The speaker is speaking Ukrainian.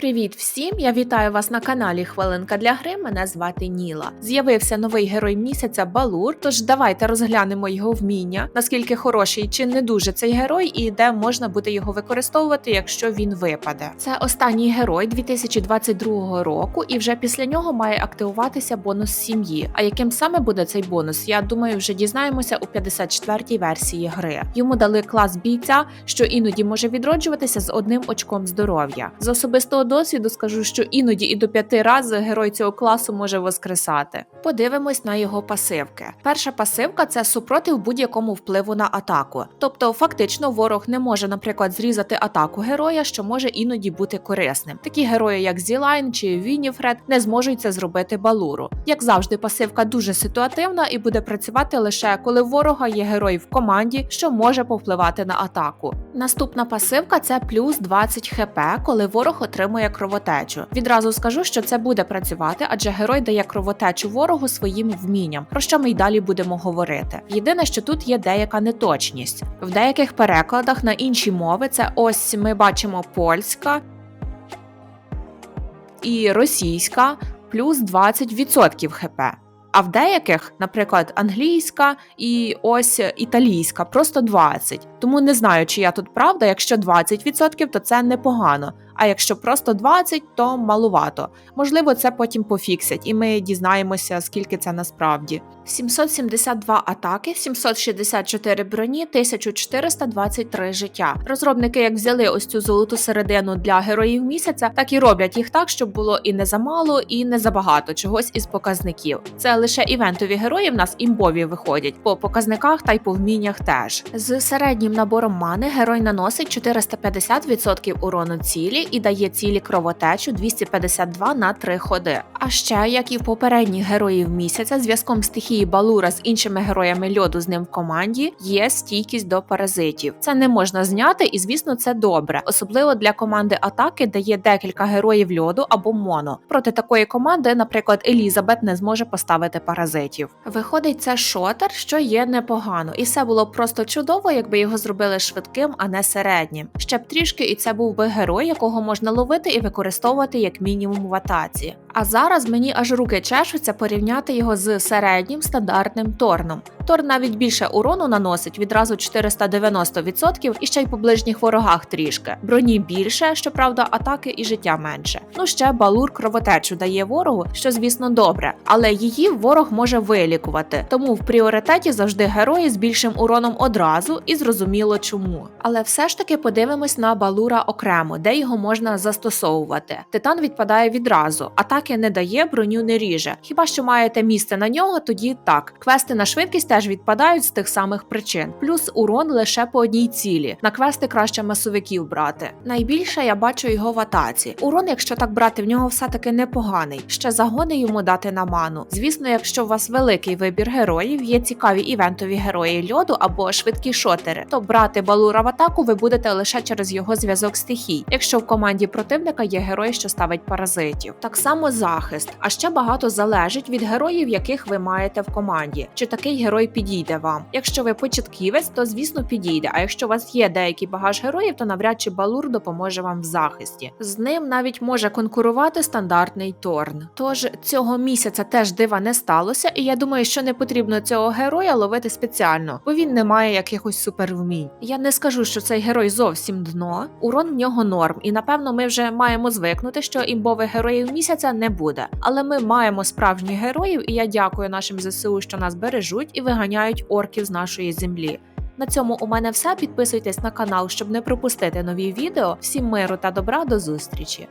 Привіт всім! Я вітаю вас на каналі Хвилинка для гри. Мене звати Ніла. З'явився новий герой місяця Балур. Тож давайте розглянемо його вміння, наскільки хороший чи не дуже цей герой, і де можна буде його використовувати, якщо він випаде. Це останній герой 2022 року, і вже після нього має активуватися бонус сім'ї. А яким саме буде цей бонус? Я думаю, вже дізнаємося у 54-й версії гри. Йому дали клас бійця, що іноді може відроджуватися з одним очком здоров'я. З особистого досвіду скажу, що іноді і до п'яти разів герой цього класу може воскресати. Подивимось на його пасивки. Перша пасивка це супротив будь-якому впливу на атаку. Тобто, фактично, ворог не може, наприклад, зрізати атаку героя, що може іноді бути корисним. Такі герої, як Зілайн чи Вініфред, не зможуть це зробити балуру. Як завжди, пасивка дуже ситуативна і буде працювати лише коли ворога є герой в команді, що може повпливати на атаку. Наступна пасивка це плюс 20 хп, коли ворог отримує кровотечу. Відразу скажу, що це буде працювати, адже герой дає кровотечу ворогу своїм вмінням, про що ми й далі будемо говорити. Єдине, що тут є деяка неточність. В деяких перекладах на інші мови це ось ми бачимо польська і російська плюс 20% хп. А в деяких, наприклад, англійська і ось італійська, просто 20. Тому не знаю, чи я тут правда. Якщо 20%, то це непогано. А якщо просто 20, то малувато. Можливо, це потім пофіксять, і ми дізнаємося, скільки це насправді. 772 атаки, 764 броні, 1423 життя. Розробники як взяли ось цю золоту середину для героїв місяця, так і роблять їх так, щоб було і не замало, і не забагато чогось із показників. Це лише івентові герої в нас імбові виходять по показниках та й по вміннях теж. З середнім набором мани герой наносить 450% урону цілі і дає цілі кровотечу 252 на 3 ходи. А ще, як і в попередніх героїв місяця, зв'язком стихії Балура з іншими героями льоду з ним в команді є стійкість до паразитів. Це не можна зняти, і звісно, це добре, особливо для команди атаки, де є декілька героїв льоду або моно. Проти такої команди, наприклад, Елізабет не зможе поставити паразитів. Виходить, це шотер, що є непогано, і все було просто чудово, якби його зробили швидким, а не середнім. Ще б трішки, і це був би герой, якого можна ловити і використовувати як мінімум в атаці. А зараз мені аж руки чешуться порівняти його з середнім стандартним торном. Тор навіть більше урону наносить відразу 490% і ще й по ближніх ворогах трішки. Броні більше, щоправда, атаки і життя менше. Ну ще балур кровотечу дає ворогу, що звісно добре, але її ворог може вилікувати. Тому в пріоритеті завжди герої з більшим уроном одразу і зрозуміло чому. Але все ж таки подивимось на балура окремо, де його можна застосовувати. Титан відпадає відразу, атаки не дає, броню не ріже. Хіба що маєте місце на нього, тоді так. Квести на швидкість теж відпадають з тих самих причин. Плюс урон лише по одній цілі. На квести краще масовиків брати. Найбільше я бачу його в атаці. Урон, якщо так брати, в нього все-таки непоганий. Ще загони йому дати на ману. Звісно, якщо у вас великий вибір героїв, є цікаві івентові герої льоду або швидкі шотери, то брати балура в атаку ви будете лише через його зв'язок стихій, якщо в команді противника є герой, що ставить паразитів. Так само захист, а ще багато залежить від героїв, яких ви маєте в команді. Чи такий герой підійде вам? Якщо ви початківець, то звісно підійде. А якщо у вас є деякий багаж героїв, то навряд чи балур допоможе вам в захисті. З ним навіть може конкурувати стандартний торн. Тож цього місяця теж дива не сталося, і я думаю, що не потрібно цього героя ловити спеціально, бо він не має якихось супервмінь. Я не скажу, що цей герой зовсім дно. Урон в нього норм, і напевно ми вже маємо звикнути, що імбових героїв місяця не буде. Але ми маємо справжніх героїв, і я дякую нашим ЗСУ, що нас бережуть і виганяють орків з нашої землі. На цьому у мене все. Підписуйтесь на канал, щоб не пропустити нові відео. Всім миру та добра до зустрічі!